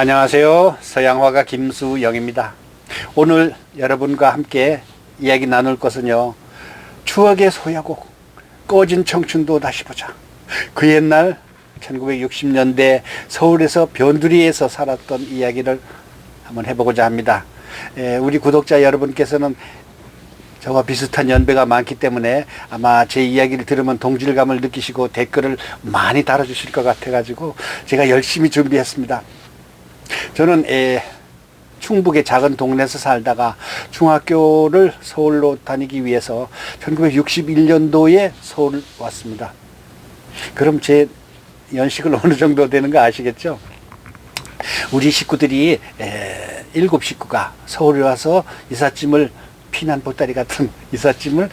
안녕하세요. 서양화가 김수영입니다. 오늘 여러분과 함께 이야기 나눌 것은요. 추억의 소야곡, 꺼진 청춘도 다시 보자. 그 옛날 1960년대 서울에서 변두리에서 살았던 이야기를 한번 해보고자 합니다. 에, 우리 구독자 여러분께서는 저와 비슷한 연배가 많기 때문에 아마 제 이야기를 들으면 동질감을 느끼시고 댓글을 많이 달아주실 것 같아가지고 제가 열심히 준비했습니다. 저는 에, 충북의 작은 동네에서 살다가 중학교를 서울로 다니기 위해서 1961년도에 서울 왔습니다. 그럼 제 연식을 어느 정도 되는 거 아시겠죠? 우리 식구들이 에, 일곱 식구가 서울에 와서 이삿짐을 피난 보따리 같은 이삿짐을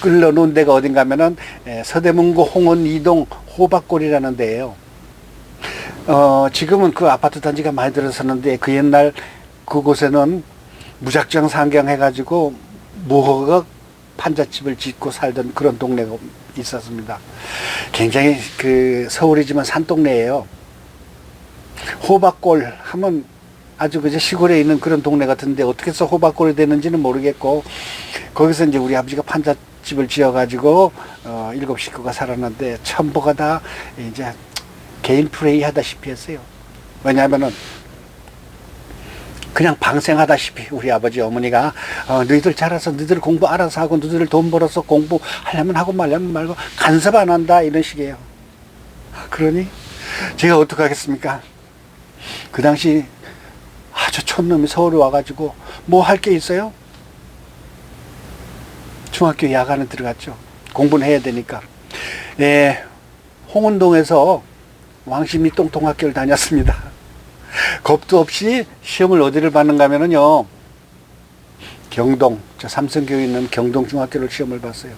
끌러 놓은 데가 어딘가 하면은 에, 서대문구 홍원 이동 호박골이라는 데예요. 어, 지금은 그 아파트 단지가 많이 들어섰는데 그 옛날 그곳에는 무작정 상경해가지고 무허가 판잣집을 짓고 살던 그런 동네가 있었습니다. 굉장히 그 서울이지만 산동네예요. 호박골 하면 아주 그저 시골에 있는 그런 동네 같은데 어떻게 해서 호박골이 되는지는 모르겠고 거기서 이제 우리 아버지가 판잣집을 지어가지고 어, 일곱 식구가 살았는데 전부가 다 이제 개인 플레이 하다시피 했어요. 왜냐하면은 그냥 방생하다시피 우리 아버지 어머니가 어, 너희들 자라서 너희들 공부 알아서 하고 너희들 돈 벌어서 공부하려면 하고 말려면 말고 간섭 안 한다 이런 식이에요. 그러니 제가 어떡하겠습니까? 그 당시 아주 촌놈이 서울에 와가지고 뭐 할 게 있어요? 중학교 야간에 들어갔죠. 공부는 해야 되니까. 예, 홍은동에서 왕십리 똥통학교를 다녔습니다. 겁도 없이 시험을 어디를 봤는가 하면은요, 경동, 저 삼성교에 있는 경동중학교를 시험을 봤어요.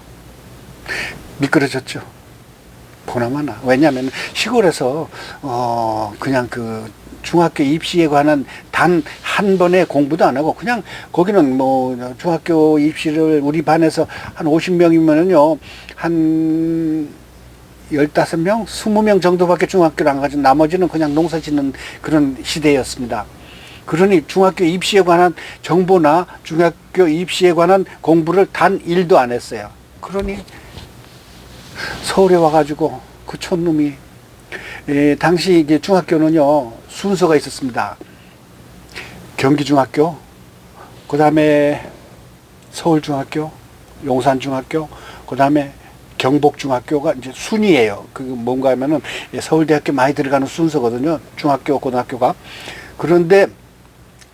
미끄러졌죠. 보나마나. 왜냐하면 시골에서, 어, 그냥 그 중학교 입시에 관한 단 한 번의 공부도 안 하고 그냥 거기는 뭐 중학교 입시를 우리 반에서 한 50명이면은요, 한 15명, 20명 정도밖에 중학교를 안 가죠. 나머지는 그냥 농사 짓는 그런 시대였습니다. 그러니 중학교 입시에 관한 정보나 중학교 입시에 관한 공부를 단 일도 안 했어요. 그러니 서울에 와가지고 그 촌놈이 에, 당시 이게 중학교는요 순서가 있었습니다. 경기중학교, 그 다음에 서울중학교, 용산중학교, 그 다음에 경복중학교가 이제 순이에요. 그 뭔가 하면은 서울대학교 많이 들어가는 순서거든요. 중학교, 고등학교가. 그런데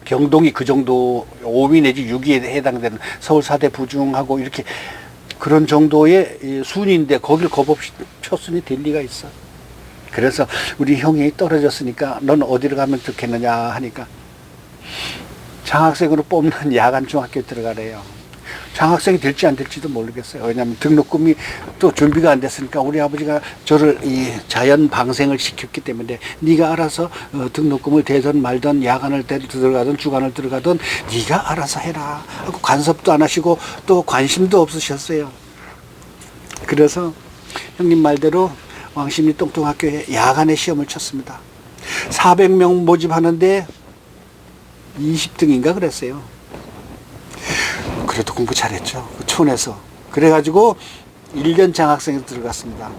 경동이 그 정도 5위 내지 6위에 해당되는 서울 사대 부중하고 이렇게 그런 정도의 이 순위인데 거길 겁없이 표순이 될 리가 있어. 그래서 우리 형이 떨어졌으니까 넌 어디로 가면 좋겠느냐 하니까 장학생으로 뽑는 야간 중학교에 들어가래요. 장학생이 될지 안 될지도 모르겠어요. 왜냐하면 등록금이 또 준비가 안 됐으니까 우리 아버지가 저를 이 자연 방생을 시켰기 때문에 네가 알아서 어, 등록금을 대든 말든 야간을 대- 들어가든 주간을 들어가든 네가 알아서 해라 하고 간섭도 안 하시고 또 관심도 없으셨어요. 그래서 형님 말대로 왕십리 똥통학교에 야간에 시험을 쳤습니다. 400명 모집하는데 20등인가 그랬어요. 그래도 공부 잘했죠. 그 촌에서. 그래가지고 1년 장학생에 들어갔습니다.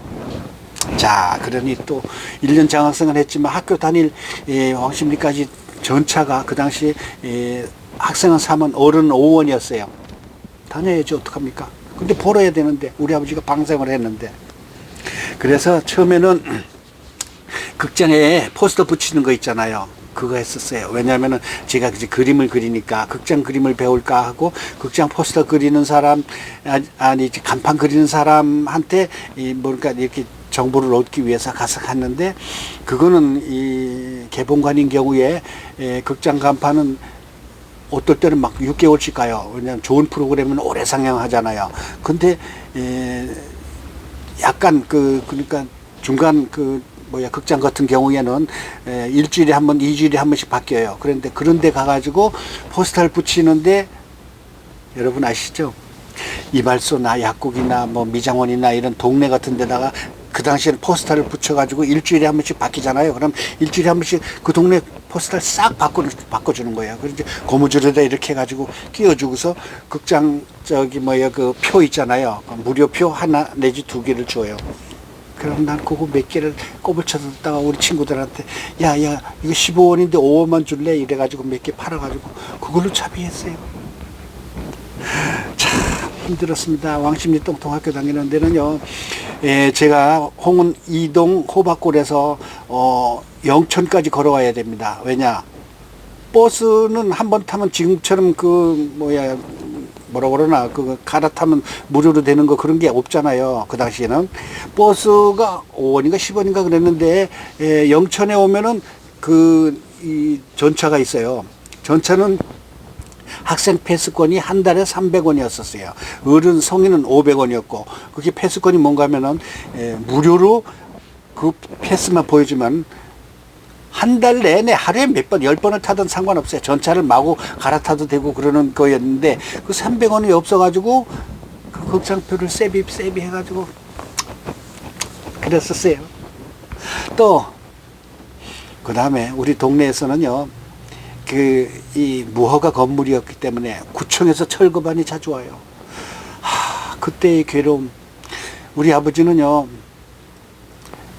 자, 그러니 또 1년 장학생을 했지만 학교 다닐 예, 왕십리까지 전차가 그 당시 예, 학생은 3원, 어른 5원이었어요. 다녀야지 어떡합니까? 근데 벌어야 되는데 우리 아버지가 방생을 했는데 그래서 처음에는 극장에 포스터 붙이는 거 있잖아요. 그거 했었어요. 왜냐하면은 제가 이제 그림을 그리니까 극장 그림을 배울까 하고 극장 포스터 그리는 사람 아- 아니 간판 그리는 사람한테 이 뭔가 이렇게 정보를 얻기 위해서 가서 갔는데 그거는 이 개봉관인 경우에 에, 극장 간판은 어떨 때는 막 6개월씩 가요. 왜냐하면 좋은 프로그램은 오래 상영하잖아요. 근데 에, 약간 그 그러니까 중간 그 뭐야 극장 같은 경우에는 에, 일주일에 한 번, 이주일에 한 번씩 바뀌어요. 그런데 그런데 가가지고 포스터를 붙이는데 여러분 아시죠? 이발소나 약국이나 뭐 미장원이나 이런 동네 같은 데다가 그 당시에는 포스터를 붙여가지고 일주일에 한 번씩 바뀌잖아요. 그럼 일주일에 한 번씩 그 동네 포스터를 싹 바꿔, 바꿔주는 거예요. 그래서 고무줄에다 이렇게 해가지고 끼워주고서 극장 저기 뭐야 그 표 있잖아요. 그 무료표 하나 내지 두 개를 줘요. 그럼 난 그거 몇 개를 꼽을 쳐다가 우리 친구들한테 야 야 이거 15원인데 5원만 줄래 이래가지고 몇 개 팔아가지고 그걸로 차비했어요. 참 힘들었습니다. 왕십리 똥통학교 다니는 데는요. 예, 제가 홍은 이동 호박골에서 어, 영천까지 걸어와야 됩니다. 왜냐? 버스는 한 번 타면 지금처럼 그 뭐야 뭐라 그러나 그 갈아타면 무료로 되는 거 그런 게 없잖아요. 그 당시에는 버스가 5원인가 10원인가 그랬는데 예, 영천에 오면은 그 이 전차가 있어요. 전차는 학생 패스권이 한 달에 300원이었었어요. 어른 성인은 500원이었고 그게 패스권이 뭔가 하면은 에, 무료로 그 패스만 보여주면 한 달 내내 하루에 몇 번, 열 번을 타든 상관없어요. 전차를 마구 갈아타도 되고 그러는 거였는데 그 300원이 없어가지고 그 극장표를 세비, 세비 해가지고 그랬었어요. 또, 그 다음에 우리 동네에서는요, 그 이 무허가 건물이었기 때문에 구청에서 철거반이 자주 와요. 하, 그때의 괴로움. 우리 아버지는요.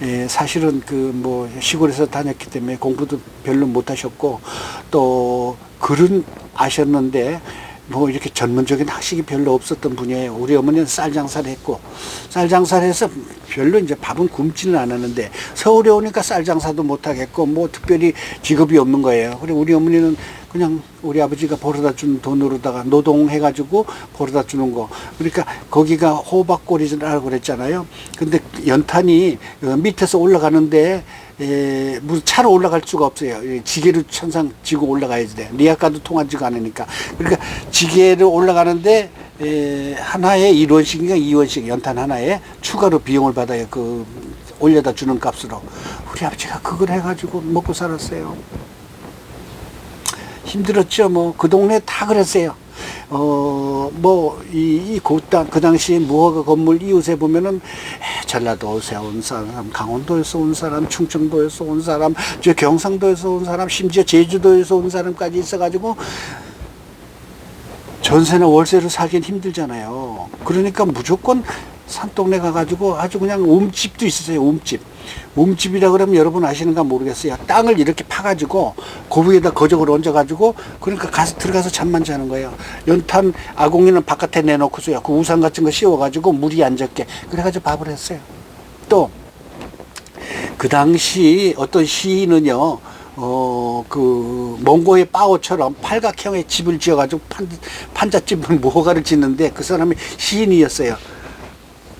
예, 사실은 그 뭐 시골에서 다녔기 때문에 공부도 별로 못 하셨고 또 글은 아셨는데 뭐 이렇게 전문적인 학식이 별로 없었던 분이에요. 우리 어머니는 쌀 장사를 했고 쌀 장사를 해서 별로 이제 밥은 굶지는 않았는데 서울에 오니까 쌀 장사도 못 하겠고 뭐 특별히 직업이 없는 거예요. 그래 우리 어머니는 그냥 우리 아버지가 벌어다 준 돈으로다가 노동해가지고 벌어다 주는 거. 그러니까 거기가 호박골이라고 그랬잖아요. 근데 연탄이 어, 밑에서 올라가는데 에, 무슨 차로 올라갈 수가 없어요. 이 지게를 천상 지고 올라가야지 돼. 리아카도 통하지가 않으니까. 그러니까 지게를 올라가는데 에, 하나에 1원씩인가 2원씩 연탄 하나에 추가로 비용을 받아요. 그 올려다 주는 값으로. 우리 아버지가 그걸 해가지고 먹고 살았어요. 힘들었죠. 뭐 그 동네 다 그랬어요. 어, 뭐, 이, 이 고땅, 그 당시 무허가 건물 이웃에 보면은, 에, 전라도에서 온 사람, 강원도에서 온 사람, 충청도에서 온 사람, 저 경상도에서 온 사람, 심지어 제주도에서 온 사람까지 있어가지고, 전세나 월세로 살긴 힘들잖아요. 그러니까 무조건 산동네 가가지고 아주 그냥 옴집도 있었어요. 옴집. 옴집이라 그러면 여러분 아시는가 모르겠어요. 땅을 이렇게 파가지고 고부에다 거적을 얹어가지고 그러니까 가서 들어가서 잠만 자는 거예요. 연탄 아궁이는 바깥에 내놓고서요. 그 우산 같은 거 씌워가지고 물이 안 젖게 그래가지고 밥을 했어요. 또 그 당시 어떤 시인은요, 어, 그, 몽고의 빠오처럼 팔각형의 집을 지어가지고 판, 판잣집을 무허가를 짓는데 그 사람이 시인이었어요.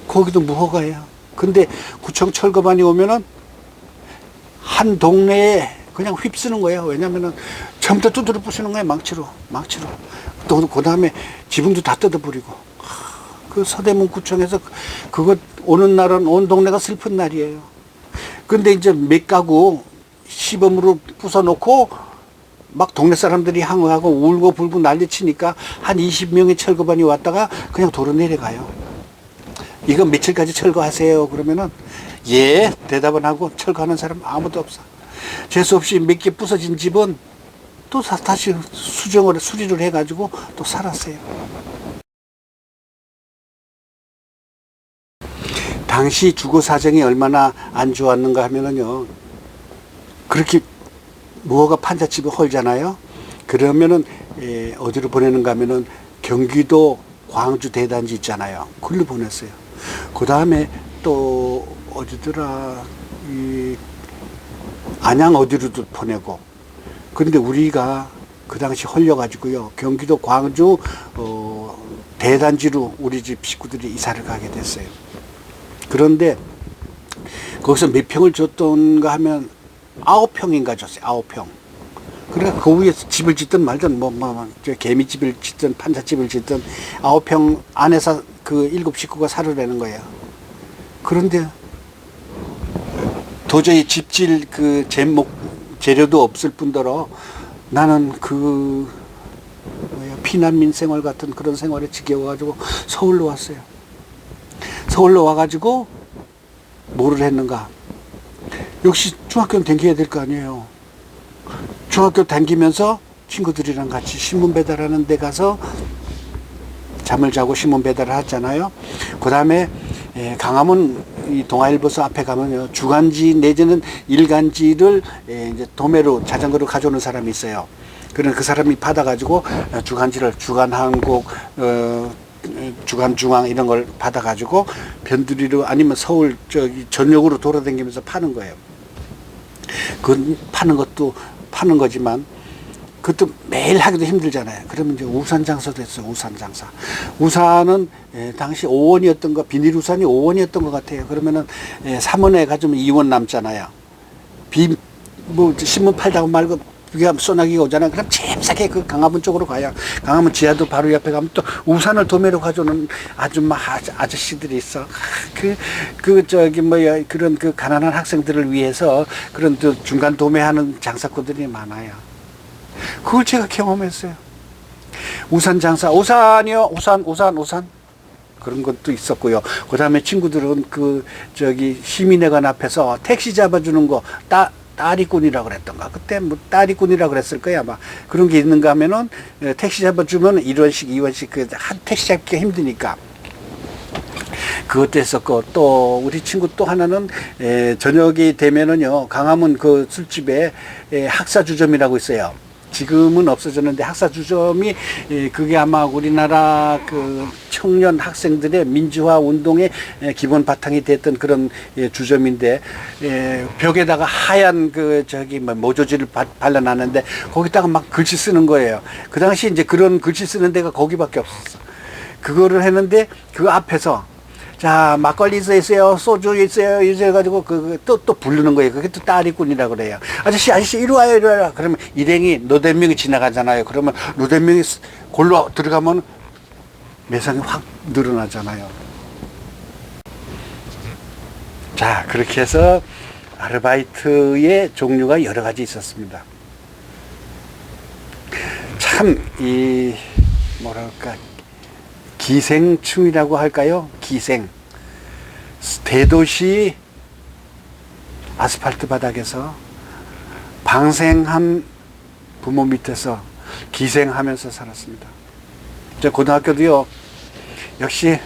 거기도 무허가예요. 근데 구청 철거반이 오면은 한 동네에 그냥 휩쓰는 거예요. 왜냐면은 다 두드려 부수는 거예요. 망치로. 망치로. 또, 그 다음에 지붕도 다 뜯어버리고. 그 서대문 구청에서 그- 그거 오는 날은 온 동네가 슬픈 날이에요. 근데 이제 몇 가구 시범으로 부숴놓고 막 동네 사람들이 항의하고 울고 불고 난리 치니까 한 20명의 철거반이 왔다가 그냥 도로 내려가요. 이거 며칠까지 철거하세요. 그러면은 예 대답은 하고 철거하는 사람 아무도 없어. 재수 없이 몇 개 부서진 집은 또 사- 다시 수정을 수리를 해가지고 또 살았어요. 당시 주거 사정이 얼마나 안 좋았는가 하면은요. 그렇게 무허가 판잣집을 헐잖아요. 그러면은 에, 어디로 보내는가 하면은 경기도 광주 대단지 있잖아요. 그걸로 보냈어요. 그 다음에 또 어디더라 이 안양 어디로도 보내고. 그런데 우리가 그 당시 헐려가지고요. 경기도 광주 어, 대단지로 우리 집 식구들이 이사를 가게 됐어요. 그런데 거기서 몇 평을 줬던가 하면 아홉 평인가 줬어요. 아홉 평. 그러니까 그 위에 집을 짓든 말든 뭐, 뭐, 뭐, 저 개미집을 짓든 판잣집을 짓든 아홉 평 안에서 그 일곱 식구가 살으라는 거예요. 그런데 도저히 집질 그 제목, 재료도 없을 뿐더러 나는 그 뭐야, 피난민 생활 같은 그런 생활에 지겨워가지고 서울로 왔어요. 서울로 와가지고 뭐를 했는가? 역시 중학교는 댕겨야 될 거 아니에요. 중학교 다니면서 친구들이랑 같이 신문 배달하는 데 가서 잠을 자고 신문 배달을 하잖아요. 그 다음에 강화문 이 동아일보서 앞에 가면요 주간지 내지는 일간지를 예, 이제 도매로 자전거로 가져오는 사람이 있어요. 그런 그 사람이 받아가지고 어, 주간지를 주간 한국 어, 주간 중앙 이런 걸 받아가지고 변두리로 아니면 서울 저기 전역으로 돌아다니면서 파는 거예요. 그 파는 것도 파는 거지만 그것도 매일 하기도 힘들잖아요. 그러면 이제 우산 장사도 했어요. 우산 장사. 우산은 예, 당시 5원이었던 거, 비닐 우산이 5원이었던 것 같아요. 그러면은 예, 3원에 가지면 2원 남잖아요. 비, 뭐 신문 팔다고 말고 비가 소나기가 오잖아요. 그럼 잽싸게 그 강화문 쪽으로 가요. 강화문 지하도 바로 옆에 가면 또 우산을 도매로 가져오는 아줌마 아저- 아저씨들이 있어. 그, 그 저기 뭐야 그런 그 가난한 학생들을 위해서 그런 또 중간 도매하는 장사꾼들이 많아요. 그걸 제가 경험했어요. 우산 장사, 우산이요, 우산, 우산, 우산. 그런 것도 있었고요. 그 다음에 친구들은 그, 저기, 시민회관 앞에서 택시 잡아주는 거, 따, 따리꾼이라고 그랬던가. 그때 뭐 따리꾼이라고 그랬을 거야, 아마. 그런 게 있는가 하면은, 에, 택시 잡아주면 1원씩, 2원씩, 그, 한 택시 잡기가 힘드니까. 그것도 했었고 또 우리 친구 또 하나는 에, 저녁이 되면은요 강화문 그 술집에 에, 학사주점이라고 있어요. 지금은 없어졌는데 학사 주점이 에, 그게 아마 우리나라 그 청년 학생들의 민주화 운동의 에, 기본 바탕이 됐던 그런 예, 주점인데 에, 벽에다가 하얀 그 저기 뭐 모조지를 바- 발라놨는데 거기다가 막 글씨 쓰는 거예요. 그 당시 이제 그런 글씨 쓰는 데가 거기밖에 없었어. 그거를 했는데 그 앞에서 자 막걸리 있어요 소주 있어요 이래 가지고 그 또또 또 부르는 거예요. 그게 또 따리꾼이라고 그래요. 아저씨 아저씨 이리 와요 이리 와요. 그러면 일행이 노댓 명이 지나가잖아요. 그러면 노댓 명이 골로 들어가면 매상이 확 늘어나잖아요. 자 그렇게 해서 아르바이트의 종류가 여러 가지 있었습니다. 참 이 뭐랄까 기생충이라고 할까요? 기생. 대도시 아스팔트 바닥에서 방생한 부모 밑에서 기생하면서 살았습니다. 저 고등학교도요, 역시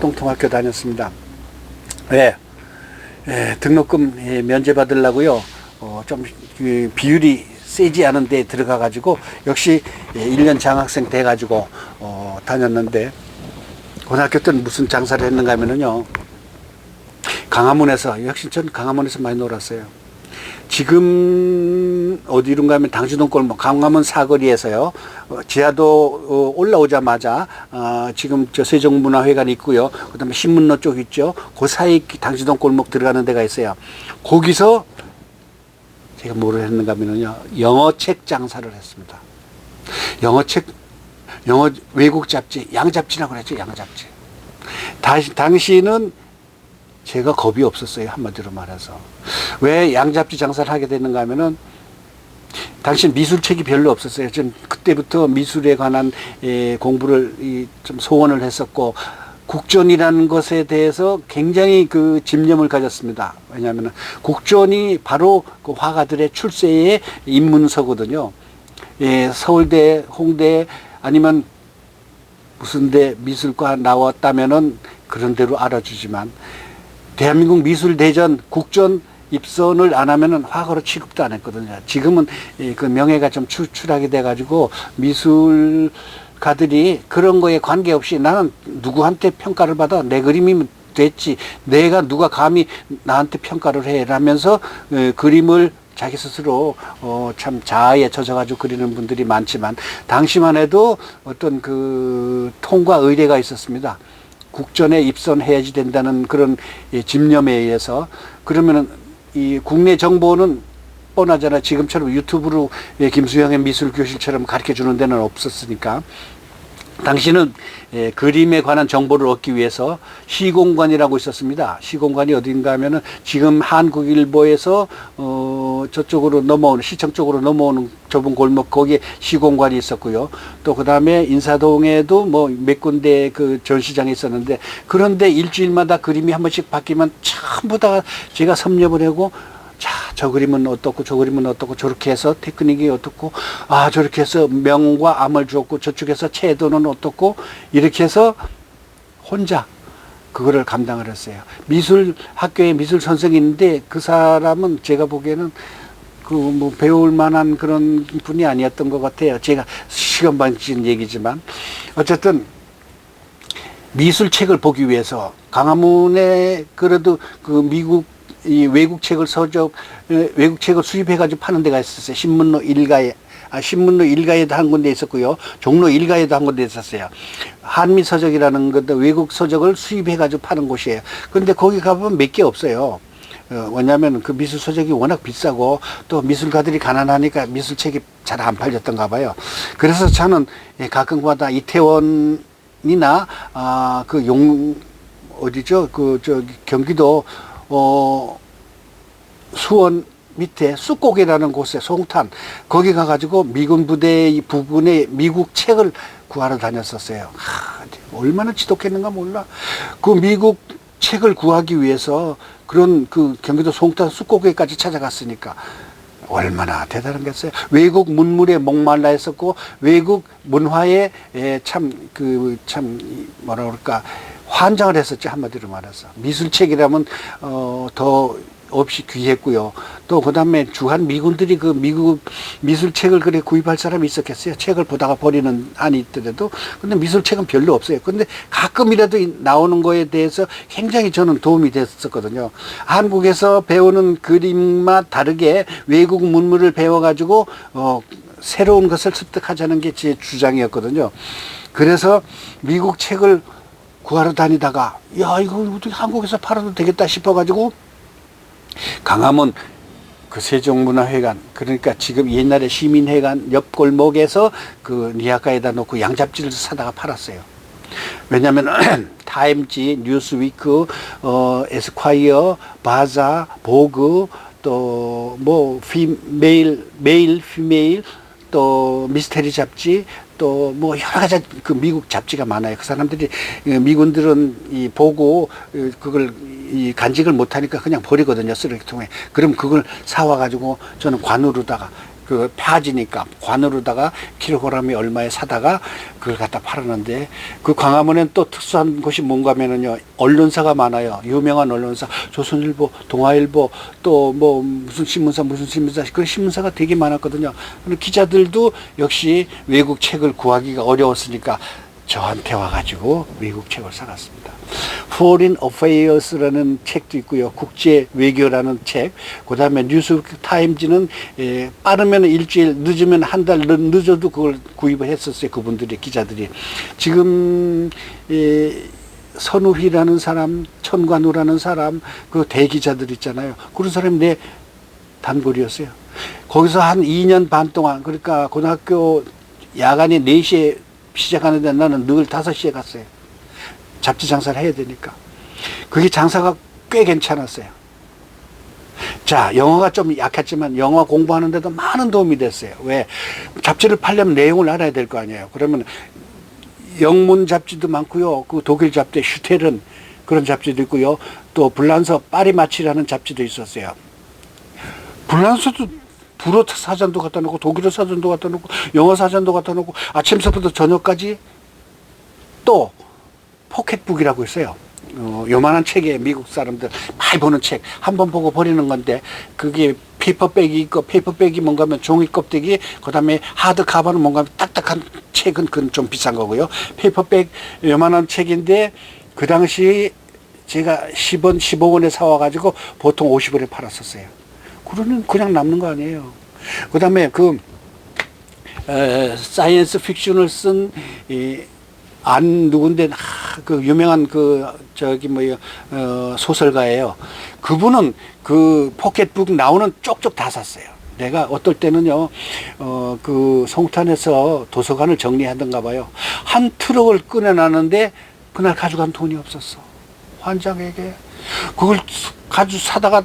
똥통학교 다녔습니다. 왜? 예, 등록금 예, 면제 받으려고요. 어, 좀 그, 비율이 세지 않은 데 들어가 가지고 역시 예, 1년 장학생 돼 가지고 어, 다녔는데 고등학교 때는 무슨 장사를 했는가 하면은요. 강화문에서 역시 전 강화문에서 많이 놀았어요. 지금 어디론가 하면 당지동 골목 강화문 사거리에서요 어, 지하도 어, 올라오자마자 어, 지금 저 세종문화회관 있고요 그다음에 신문로 쪽 있죠 그 사이 당지동 골목 들어가는 데가 있어요 거기서 제가 뭐를 했는가 하면요 영어 책 장사를 했습니다 영어 책 영어 외국 잡지 양잡지라고 그랬죠 양잡지 다시 당시는 제가 겁이 없었어요 한마디로 말해서 왜 양잡지 장사를 하게 됐는가 하면은 당신 미술책이 별로 없었어요. 좀 그때부터 미술에 관한 에, 공부를 이, 좀 소원을 했었고 국전이라는 것에 대해서 굉장히 그 집념을 가졌습니다. 왜냐하면 국전이 바로 그 화가들의 출세의 입문서거든요. 예, 서울대, 홍대 아니면 무슨 대 미술과 나왔다면은 그런 대로 알아주지만 대한민국 미술대전 국전 입선을 안 하면은 화가로 취급도 안 했거든요. 지금은 이그 명예가 좀 추출하게 돼가지고 미술가들이 그런 거에 관계없이 나는 누구한테 평가를 받아 내 그림이면 됐지. 내가 누가 감히 나한테 평가를 해. 라면서 어, 그림을 자기 스스로 어, 참 자아에 젖어가지고 그리는 분들이 많지만 당시만 해도 어떤 그 통과 의례가 있었습니다. 국전에 입선해야지 된다는 그런 예, 집념에 의해서 그러면은 이 국내 정보는 뻔하잖아. 지금처럼 유튜브로 예, 김수영의 미술 교실처럼 가르쳐 주는 데는 없었으니까. 당시는 예, 그림에 관한 정보를 얻기 위해서 시공관이라고 있었습니다. 시공관이 어딘가 하면은 지금 한국일보에서 어 저쪽으로 넘어오는 시청 쪽으로 넘어오는 좁은 골목 거기에 시공관이 있었고요. 또 그다음에 인사동에도 뭐 몇 군데 그 전시장이 있었는데 그런데 일주일마다 그림이 한 번씩 바뀌면 전부 다 제가 섭렵을 하고 자 저 그림은 어떻고 저 그림은 어떻고 저렇게 해서 테크닉이 어떻고 아 저렇게 해서 명과 암을 주었고 저쪽에서 채도는 어떻고 이렇게 해서 혼자 그거를 감당을 했어요. 미술 학교에 미술 선생이 있는데 그 사람은 제가 보기에는 그 뭐 배울 만한 그런 분이 아니었던 것 같아요. 제가 시간 반진 얘기지만 어쨌든 미술 책을 보기 위해서 강화문에 그래도 그 미국 이 외국 책을 서적 에, 외국 책을 수입해 가지고 파는 데가 있었어요. 신문로 일가에 아, 신문로 일가에도 한 군데 있었고요. 종로 일가에도 한 군데 있었어요. 한미 서적이라는 것도 외국 서적을 수입해 가지고 파는 곳이에요. 근데 거기 가보면 몇 개 없어요. 어, 왜냐하면 그 미술 서적이 워낙 비싸고 또 미술가들이 가난하니까 미술책이 잘 안 팔렸던가 봐요. 그래서 저는 예, 가끔가다 이태원이나 아, 그 용 어디죠? 그 저기 경기도 어 수원 밑에 쑥고개라는 곳에 송탄 거기 가가지고 미군 부대 부근에 미국 책을 구하러 다녔었어요. 하, 얼마나 지독했는가 몰라. 그 미국 책을 구하기 위해서 그런 그 경기도 송탄 쑥고개까지 찾아갔으니까 얼마나 대단한겠어요. 외국 문물에 목말라 했었고 외국 문화에 참그 참 뭐라 그럴까 환장을 했었죠 한마디로 말해서 미술책이라면 어 더 없이 귀했고요. 또 그다음에 주한 미군들이 그 미국 미술책을 그래 구입할 사람이 있었겠어요. 책을 보다가 버리는 한이 있더라도 근데 미술책은 별로 없어요. 근데 가끔이라도 이- 나오는 거에 대해서 굉장히 저는 도움이 됐었거든요. 한국에서 배우는 그림과 다르게 외국 문물을 배워가지고 어 새로운 것을 습득하자는 게 제 주장이었거든요. 그래서 미국 책을 구하러 다니다가 야 이거 어떻게 한국에서 팔아도 되겠다 싶어가지고 강화문 그 세종문화회관 그러니까 지금 옛날에 시민회관 옆 골목에서 그 니아가에다 놓고 양잡지를 사다가 팔았어요. 왜냐하면 타임지, 뉴스위크, 어, 에스콰이어, 바자, 보그 또뭐 메일, 메일, 피메일 또 미스테리 잡지 또 뭐 여러 가지 그 미국 잡지가 많아요. 그 사람들이 이 미군들은 이 보고 어, 그걸 이 간직을 못하니까 그냥 버리거든요 쓰레기통에. 그럼 그걸 사와 가지고 저는 관으로다가 그 파지니까 관으로다가 킬로그램이 얼마에 사다가 그걸 갖다 팔았는데 그 광화문엔 또 특수한 곳이 뭔가 하면은요 언론사가 많아요. 유명한 언론사. 조선일보 동아일보 또 뭐 무슨 신문사 무슨 신문사. 그런 신문사가 되게 많았거든요. 기자들도 역시 외국 책을 구하기가 어려웠으니까 저한테 와가지고 외국 책을 사갔습니다. Foreign Affairs라는 책도 있고요. 국제 외교라는 책. 그 다음에 뉴스위크 타임즈는 에, 빠르면 일주일, 늦으면 한 달 늦어도 그걸 구입을 했었어요. 그분들이 기자들이 지금 에, 선우희라는 사람, 천관우라는 사람, 그 대기자들 있잖아요. 그런 사람이 내 단골이었어요. 거기서 한 2년 반 동안, 그러니까 고등학교 야간에 4시에 시작하는데 나는 늘 5시에 갔어요. 잡지 장사를 해야 되니까. 그게 장사가 꽤 괜찮았어요. 자, 영어가 좀 약했지만 영어 공부하는데도 많은 도움이 됐어요. 왜? 잡지를 팔려면 내용을 알아야 될 거 아니에요. 그러면 영문 잡지도 많고요. 그 독일 잡지 슈텔은 그런 잡지도 있고요. 또 불란서 파리마치라는 잡지도 있었어요. 불란서도 불어 사전도 갖다 놓고 독일어 사전도 갖다 놓고 영어 사전도 갖다 놓고 아침서부터 저녁까지 또 포켓북이라고 있어요. 어, 요만한 책에 미국 사람들 많이 보는 책 한 번 보고 버리는 건데 그게 페이퍼백이 있고 페이퍼백이 뭔가 하면 종이 껍데기 그다음에 하드 카버는 뭔가 하면 딱딱한 책은 그건 좀 비싼 거고요. 페이퍼백 요만한 책인데 그 당시 제가 10원, 15원에 사와 가지고 보통 50원에 팔았었어요. 그러는 그냥 남는 거 아니에요. 그 다음에 그 에, 사이언스 픽션을 쓴이안 누군데 하, 그 유명한 그 저기 뭐요 어, 소설가예요. 그분은 그 포켓북 나오는 쪽쪽 다 샀어요. 내가 어떨 때는요, 어, 그 송탄에서 도서관을 정리하던가 봐요. 한 트럭을 꺼내놨는데 그날 가져간 돈이 없었어. 환장에게. 그걸 가지고 사다가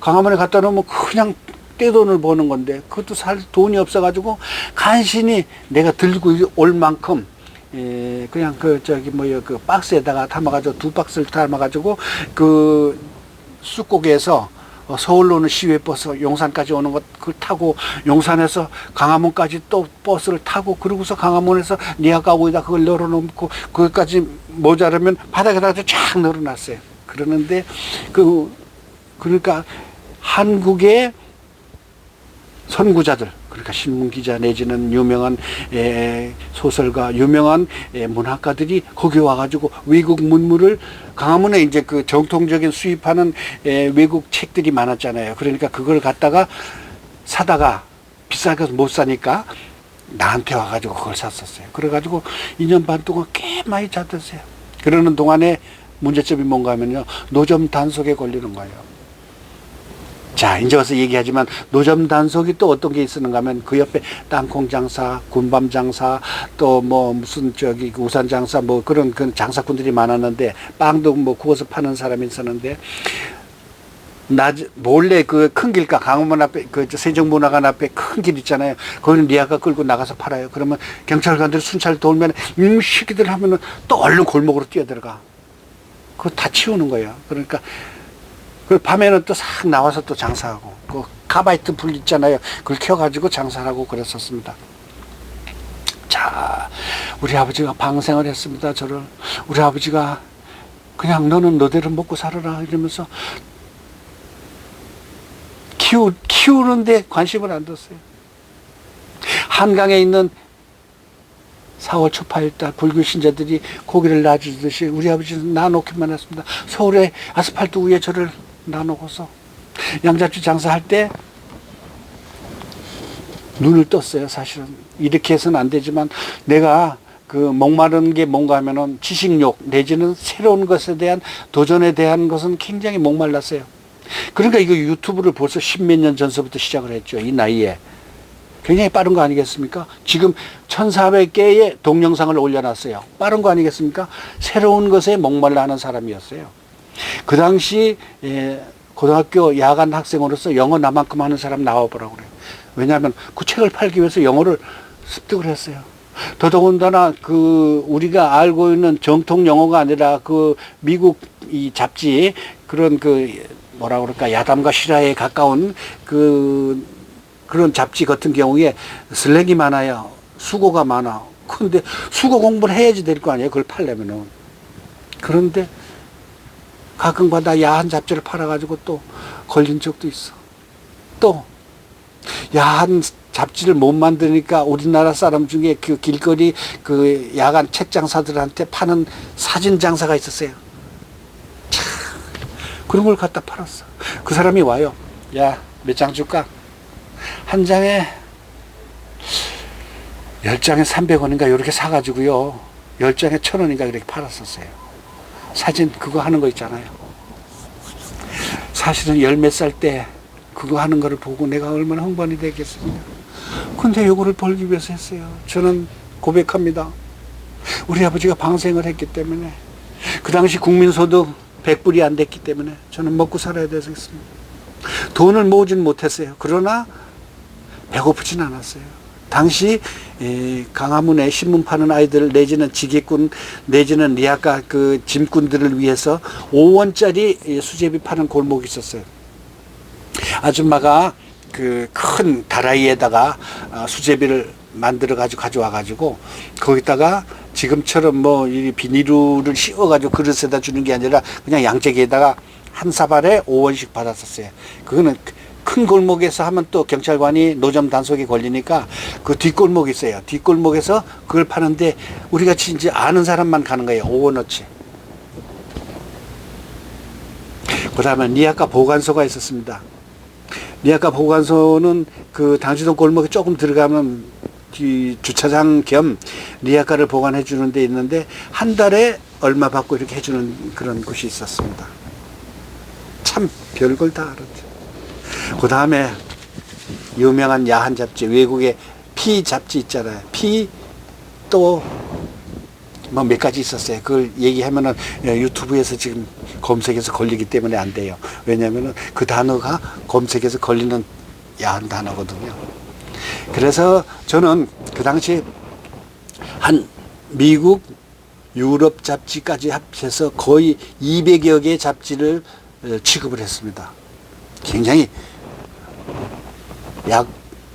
강화문에 갖다 놓으면 그냥 떼돈을 버는 건데 그것도 살 돈이 없어가지고 간신히 내가 들고 올 만큼 예, 그냥 그 저기 뭐야 그 박스에다가 담아가지고 두 박스를 담아가지고 그 쑥고개에서 어, 서울로 오는 시외 버스 용산까지 오는 것 그걸 타고 용산에서 강화문까지 또 버스를 타고 그러고서 강화문에서 니아가오에다 그걸 널어놓고 거기까지 모자르면 바닥에다가 쫙 널어놨어요. 그러는데 그 그러니까 한국의 선구자들 그러니까 신문 기자 내지는 유명한 에, 소설가 유명한 에, 문학가들이 거기 와가지고 외국 문물을 강화문에 이제 그 정통적인 수입하는 에, 외국 책들이 많았잖아요. 그러니까 그걸 갖다가 사다가 비싸게 못 사니까 나한테 와가지고 그걸 샀었어요. 그래가지고 2년 반 동안 꽤 많이 잤었어요. 그러는 동안에 문제점이 뭔가 하면요. 노점 단속에 걸리는 거예요. 자, 이제 와서 얘기하지만 노점 단속이 또 어떤 게 있었는가 하면 그 옆에 땅콩 장사, 군밤 장사, 또 뭐 무슨 저기 우산 장사 뭐 그런 그 장사꾼들이 많았는데 빵도 뭐 구워서 파는 사람이 있었는데 낮 몰래 그 큰 길가 강화문 앞에 그 세종문화관 앞에 큰 길 있잖아요. 거기는 리아가 끌고 나가서 팔아요. 그러면 경찰관들이 순찰 돌면 음 시기들 하면은 또 얼른 골목으로 뛰어들어가. 그거 다 치우는 거예요. 그러니까 그 밤에는 또 싹 나와서 또 장사하고 그 카바이트 불 있잖아요. 그걸 켜가지고 장사하고 그랬었습니다. 자, 우리 아버지가 방생을 했습니다. 저를 우리 아버지가 그냥 너는 너대로 먹고 살아라 이러면서 키우 키우는데 관심을 안 뒀어요. 한강에 있는 4월 초파일달 불교 신자들이 고기를 놔주듯이 우리 아버지는 놔놓기만 했습니다. 서울에 아스팔트 위에 저를 놔놓고서 양자주 장사할 때 눈을 떴어요. 사실은 이렇게 해서는 안 되지만 내가 그 목마른 게 뭔가 하면은 지식욕 내지는 새로운 것에 대한 도전에 대한 것은 굉장히 목말랐어요. 그러니까 이거 유튜브를 벌써 십몇 년 전서부터 시작을 했죠. 이 나이에. 굉장히 빠른 거 아니겠습니까? 지금 1400개의 동영상을 올려놨어요. 빠른 거 아니겠습니까? 새로운 것에 목말라 하는 사람이었어요. 그 당시, 예, 고등학교 야간 학생으로서 영어 나만큼 하는 사람 나와보라고 그래요. 왜냐하면 그 책을 팔기 위해서 영어를 습득을 했어요. 더더군다나 그 우리가 알고 있는 정통 영어가 아니라 그 미국 이 잡지 그런 그 뭐라 그럴까 야담과 실화에 가까운 그 그런 잡지 같은 경우에 슬랭이 많아요. 수고가 많아. 근데 수고 공부를 해야지 될 거 아니에요. 그걸 팔려면은. 그런데 가끔가다 야한 잡지를 팔아가지고 또 걸린 적도 있어. 또 야한 잡지를 못 만드니까 우리나라 사람 중에 그 길거리 그 야간 책 장사들한테 파는 사진 장사가 있었어요. 참, 그런 걸 갖다 팔았어. 그 사람이 와요. 야, 몇 장 줄까? 한 장에 열 장에 300원인가 이렇게 사가지고요. 열 장에 천 원인가 그렇게 팔았었어요. 사진 그거 하는 거 있잖아요. 사실은 열 몇 살 때 그거 하는 거를 보고 내가 얼마나 흥분이 되겠습니까? 근데 요거를 벌기 위해서 했어요. 저는 고백합니다. 우리 아버지가 방생을 했기 때문에 그 당시 국민소득 100불이 안 됐기 때문에 저는 먹고 살아야 되겠습니다. 돈을 모으진 못했어요. 그러나 배고프진 않았어요. 당시 에, 강화문에 신문 파는 아이들 내지는 지게꾼 내지는 리아카 그 짐꾼들을 위해서 5원짜리 수제비 파는 골목이 있었어요. 아줌마가 그 큰 다라이에다가 어, 수제비를 만들어 가지고 가져와 가지고 거기다가 지금처럼 뭐 이 비닐을 씌워 가지고 그릇에다 주는 게 아니라 그냥 양재기에다가 한 사발에 5원씩 받았었어요. 그거는 큰 골목에서 하면 또 경찰관이 노점 단속에 걸리니까 그 뒷골목이 있어요. 뒷골목에서 그걸 파는데 우리 같이 이제 아는 사람만 가는 거예요. 5원어치. 그 다음에 니아카 보관소가 있었습니다. 니아카 보관소는 그 당지동 골목에 조금 들어가면 이 주차장 겸 리아카를 보관해 주는 데 있는데 한 달에 얼마 받고 이렇게 해주는 그런 곳이 있었습니다. 참 별걸 다 알았죠. 그 다음에 유명한 야한 잡지 외국의 피 잡지 있잖아요. 피 또 뭐 몇 가지 있었어요. 그걸 얘기하면은 유튜브에서 지금 검색해서 걸리기 때문에 안 돼요. 왜냐면은 그 단어가 검색해서 걸리는 야한 단어거든요. 그래서 저는 그 당시 한 미국, 유럽 잡지까지 합해서 거의 200여 개의 잡지를 어, 취급을 했습니다. 굉장히 약,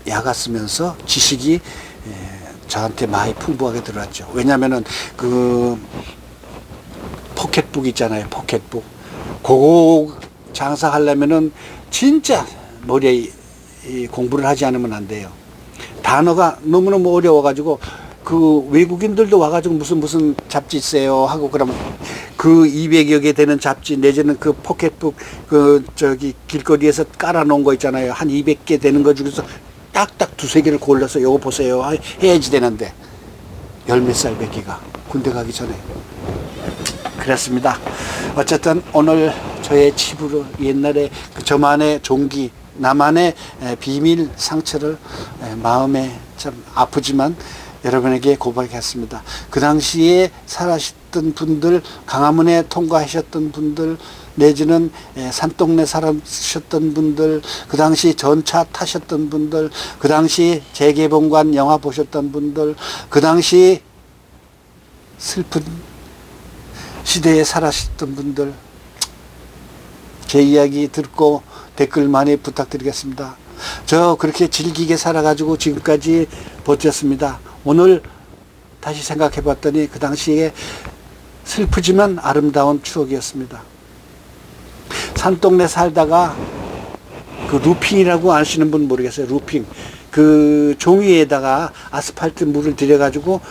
약았으면서 지식이 에, 저한테 많이 풍부하게 들어왔죠. 왜냐면은 그 포켓북 있잖아요. 포켓북. 그거 장사하려면은 진짜 머리에 이- 이 공부를 하지 않으면 안 돼요. 단어가 너무너무 어려워가지고 그 외국인들도 와가지고 무슨 무슨 잡지 있어요 하고 그러면 그 200여 개 되는 잡지 내지는 그 포켓북 그 저기 길거리에서 깔아놓은 거 있잖아요. 한 200개 되는 거 중에서 딱딱 두세 개를 골라서 요거 보세요. 하- 해야지 되는데. 열 몇살 배기가 군대 가기 전에. 그랬습니다. 어쨌든 오늘 저의 치부를 옛날에 그 저만의 종기, 나만의 에, 비밀 상처를 에, 마음에 참 아프지만 여러분에게 고백했습니다. 그 당시에 살아셨던 분들, 강화문에 통과하셨던 분들, 내지는 에, 산동네 살아셨던 분들, 그 당시 전차 타셨던 분들, 그 당시 재개봉관 영화 보셨던 분들, 그 당시 슬픈 시대에 살아셨던 분들 제 이야기 듣고 댓글 많이 부탁드리겠습니다. 저 그렇게 즐기게 살아가지고 지금까지 버텼습니다. 오늘 다시 생각해 봤더니 그 당시에 슬프지만 아름다운 추억이었습니다. 산동네 살다가 그 루핑이라고 아시는 분 모르겠어요. 루핑. 그 종이에다가 아스팔트 물을 들여가지고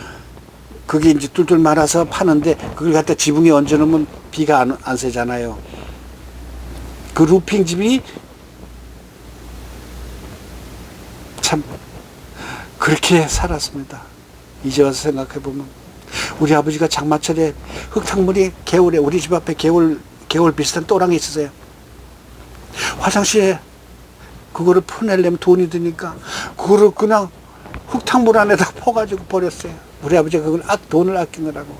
그게 이제 뚫뚫 말아서 파는데 그걸 갖다 지붕에 얹어놓으면 비가 안, 안 새잖아요. 그 루핑 집이 참 그렇게 살았습니다. 이제 와서 생각해 보면 우리 아버지가 장마철에 흙탕물이 개울에 우리 집 앞에 개울 개울 비슷한 또랑이 있으세요. 화장실에 그거를 퍼내려면 돈이 드니까 그거를 그냥 흙탕물 안에다 퍼가지고 버렸어요. 우리 아버지가 그걸 아, 돈을 아끼느라고.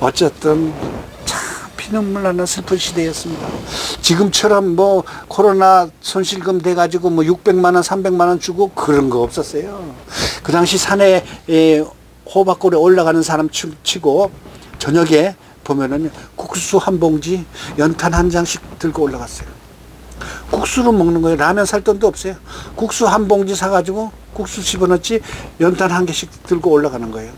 어쨌든 참 피눈물 나는 슬픈 시대였습니다. 지금처럼 뭐 코로나 손실금 돼가지고 뭐 600만 원, 300만 원 주고 그런 거 없었어요. 그 당시 산에 에, 호박골에 올라가는 사람 치- 치고 저녁에 보면은 국수 한 봉지, 연탄 한 장씩 들고 올라갔어요. 국수로 먹는 거예요. 라면 살 돈도 없어요. 국수 한 봉지 사가지고 국수 집어넣지 연탄 한 개씩 들고 올라가는 거예요.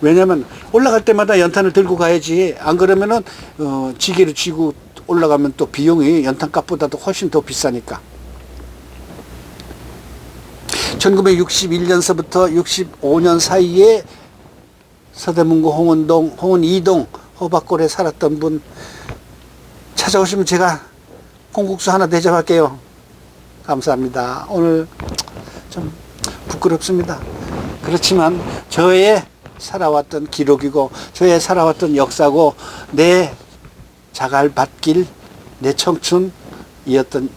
왜냐면 올라갈 때마다 연탄을 들고 가야지. 안 그러면은 어, 지게를 쥐고 올라가면 또 비용이 연탄값보다도 훨씬 더 비싸니까. 1961년서부터 65년 사이에 서대문구 홍은동, 홍은 2동 호박골에 살았던 분 찾아오시면 제가 콩국수 하나 대접할게요. 감사합니다. 오늘 좀 부끄럽습니다. 그렇지만 저의 살아왔던 기록이고 저의 살아왔던 역사고 내 자갈밭길 내 청춘이었던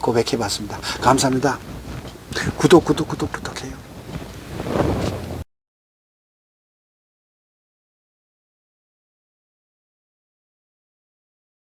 고백해 봤습니다. 감사합니다. 구독 구독 구독 부탁해요.